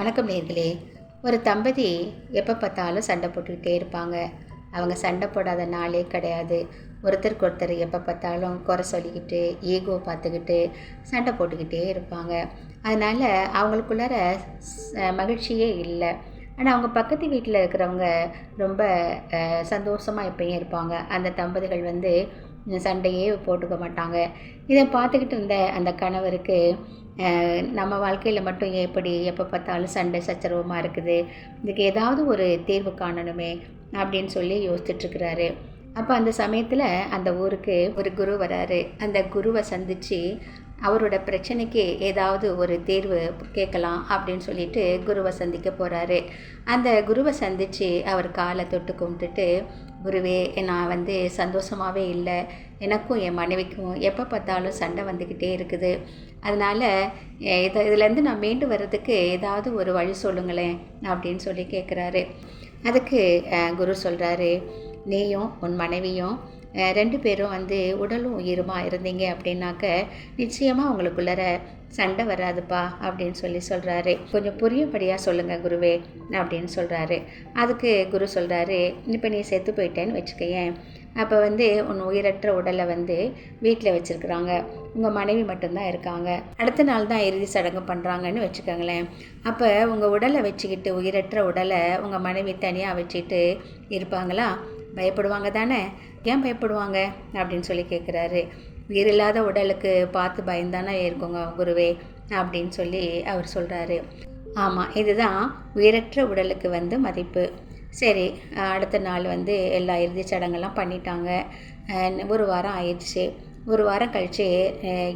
வணக்கம் நேர்களே. ஒரு தம்பதி எப்போ பார்த்தாலும் சண்டை போட்டுக்கிட்டே இருப்பாங்க. அவங்க சண்டை போடாத நாளே கிடையாது. ஒருத்தருக்கு ஒருத்தர் எப்போ பார்த்தாலும் குறை சொல்லிக்கிட்டு ஈகோ பார்த்துக்கிட்டு சண்டை போட்டுக்கிட்டே இருப்பாங்க. அதனால் அவங்களுக்குள்ளார மகிழ்ச்சியே இல்லை. ஆனால் அவங்க பக்கத்து வீட்டில் இருக்கிறவங்க ரொம்ப சந்தோஷமாக எப்பயும் இருப்பாங்க. அந்த தம்பதிகள் வந்து சண்டையே போட்டுக்க மாட்டாங்க. இதை பார்த்துக்கிட்டு இருந்த அந்த கணவருக்கு நம்ம வாழ்க்கையில் மட்டும் எப்படி எப்போ பார்த்தாலும் சண்டை சச்சரவமாக இருக்குது? இதுக்கு ஏதாவது ஒரு தீர்வு காணணுமே அப்படின்னு சொல்லி யோசிச்சுட்ருக்கிறாரு அப்போ அந்த சமயத்தில் அந்த ஊருக்கு ஒரு குரு வராரு. அந்த குருவை சந்தித்து அவரோட பிரச்சனைக்கு ஏதாவது ஒரு தேர்வு கேட்கலாம் அப்படின்னு சொல்லிட்டு குருவை சந்திக்க போகிறாரு அந்த குருவை சந்தித்து அவர் காலை தொட்டு கும்பிட்டுட்டு குருவே நான் வந்து சந்தோஷமாகவே இல்லை. எனக்கும் என் மனைவிக்கும் எப்போ பார்த்தாலும் சண்டை வந்துக்கிட்டே இருக்குது. அதனால் இதை இதுலேருந்து நான் மீண்டு வர்றதுக்கு ஏதாவது ஒரு வழி சொல்லுங்களேன் அப்படின்னு சொல்லி கேட்குறாரு. அதுக்கு குரு சொல்கிறாரு நீயும் உன் மனைவியும் ரெண்டு பேரும் வந்து உடலும் உயிருமா இருந்தீங்க அப்படின்னாக்க நிச்சயமாக உங்களுக்குள்ளார சண்டை வராதுப்பா அப்படின்னு சொல்லி சொல்கிறாரு கொஞ்சம் புரியும்படியாக சொல்லுங்கள் குருவே அப்படின்னு சொல்கிறாரு அதுக்கு குரு சொல்கிறாரு இப்போ நீ செத்து போயிட்டேன்னு வச்சுக்கையேன் அப்போ வந்து உன் உயிரற்ற உடலை வந்து வீட்டில் வச்சுருக்குறாங்க. உங்கள் மனைவி மட்டும்தான் இருக்காங்க. அடுத்த நாள் தான் இறுதி சடங்கு பண்ணுறாங்கன்னு வச்சுக்கோங்களேன். அப்போ உங்கள் உடலை வச்சுக்கிட்டு உயிரற்ற உடலை உங்கள் மனைவி தனியாக வச்சுட்டு இருப்பாங்களா? பயப்படுவாங்க தானே? ஏன் பயப்படுவாங்க? அப்படின்னு சொல்லி கேட்குறாரு உயிரில்லாத உடலுக்கு பார்த்து பயந்தானே இருக்குங்க குருவே அப்படின்னு சொல்லி அவர் சொல்கிறாரு ஆமாம் இதுதான் உயிரற்ற உடலுக்கு வந்து மதிப்பு. சரி அடுத்த நாள் வந்து எல்லா இறுதி சடங்கெல்லாம் பண்ணிட்டாங்க. ஒரு வாரம் ஆயிடுச்சு. ஒரு வாரம் கழித்து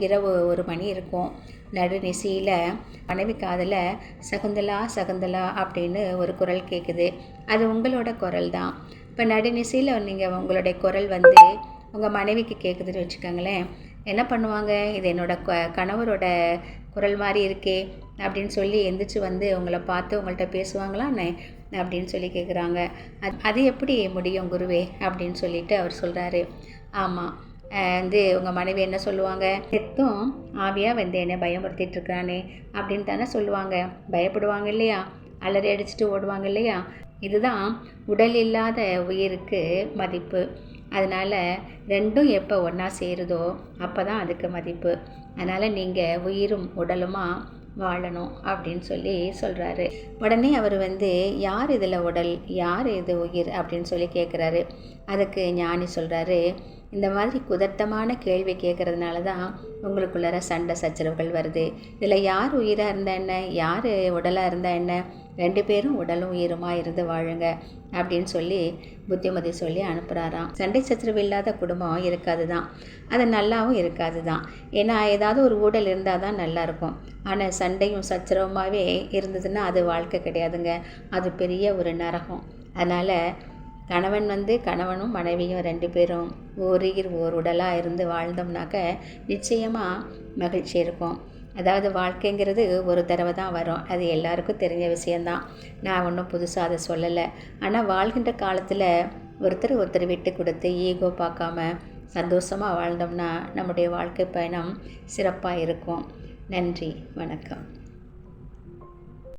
இரவு ஒரு மணி இருக்கும். நடுநிசையில் மனைவி காதில் சகுந்தலா சகுந்தலா அப்படின்னு ஒரு குரல் கேட்குது அது உங்களோட குரல் தான். இப்போ நடுநிசையில் நீங்கள் உங்களுடைய குரல் வந்து உங்கள் மனைவிக்கு கேட்குதுன்னு வச்சுக்கோங்களேன். என்ன பண்ணுவாங்க? இது என்னோட கணவரோட குரல் மாதிரி இருக்கே அப்படின்னு சொல்லி எந்திரிச்சு வந்து உங்களை பார்த்து உங்கள்கிட்ட பேசுவாங்களான்னு அப்படின்னு சொல்லி கேட்குறாங்க அது அது எப்படி முடியும் குருவே? அப்படின்னு சொல்லிட்டு அவர் சொல்கிறாரு ஆமாம் வந்து உங்கள் மனைவி என்ன சொல்லுவாங்க? எத்தும் ஆவியாக வந்து என்னை பயமுறுத்திட்டு இருக்கிறானே அப்படின்னு தானே சொல்லுவாங்க. பயப்படுவாங்க இல்லையா? அலறி அடிச்சுட்டு ஓடுவாங்க இல்லையா? இதுதான் உடல் இல்லாத உயிருக்கு மதிப்பு. அதனால் ரெண்டும் எப்போ ஒன்றா சேருதோ அப்போ தான் அதுக்கு மதிப்பு. அதனால் நீங்கள் உயிரும் உடலுமா வாழணும் அப்படின்னு சொல்லி சொல்கிறாரு உடனே அவர் வந்து யார் இதில் உடல்? யார் இது உயிர்? அப்படின்னு சொல்லி கேட்குறாரு அதுக்கு ஞானி சொல்கிறாரு இந்த மாதிரி குதர்த்தமான கேள்வி கேட்குறதுனால தான் உங்களுக்குள்ளார சண்டை சச்சரவுகள் வருது. இதில் யார் உயிராக இருந்தால் என்ன? யார் உடலாக இருந்தால் என்ன? ரெண்டு பேரும் உடலும் உயிருமா இருந்து வாழுங்க அப்படின்னு சொல்லி புத்திமதி சொல்லி அனுப்புகிறாராம் சண்டை சச்சரவு இல்லாத குடும்பம் இருக்காது தான் அது நல்லாவும் இருக்காது தான் ஏன்னா ஏதாவது ஒரு ஊடல் இருந்தால் தான் நல்லாயிருக்கும். ஆனால் சண்டையும் சச்சரவுமாகவே இருந்ததுன்னா அது வாழ்க்கை கிடையாதுங்க. அது பெரிய ஒரு நரகம். அதனால் கணவன் வந்து கணவனும் மனைவியும் ரெண்டு பேரும் ஓரிர் ஓர் உடலாக இருந்து வாழ்ந்தோம்னாக்க நிச்சயமாக மகிழ்ச்சி இருக்கும். அதாவது வாழ்க்கைங்கிறது ஒரு தடவை தான் வரும். அது எல்லாருக்கும் தெரிஞ்ச விஷயந்தான் நான் ஒன்றும் புதுசாக அதை சொல்லலை. ஆனால் வாழ்கின்ற காலத்தில் ஒருத்தர் ஒருத்தர் விட்டு கொடுத்து ஈகோ பார்க்காம சந்தோஷமாக வாழ்ந்தோம்னா நம்முடைய வாழ்க்கை பயணம் சிறப்பாக இருக்கும். நன்றி. வணக்கம்.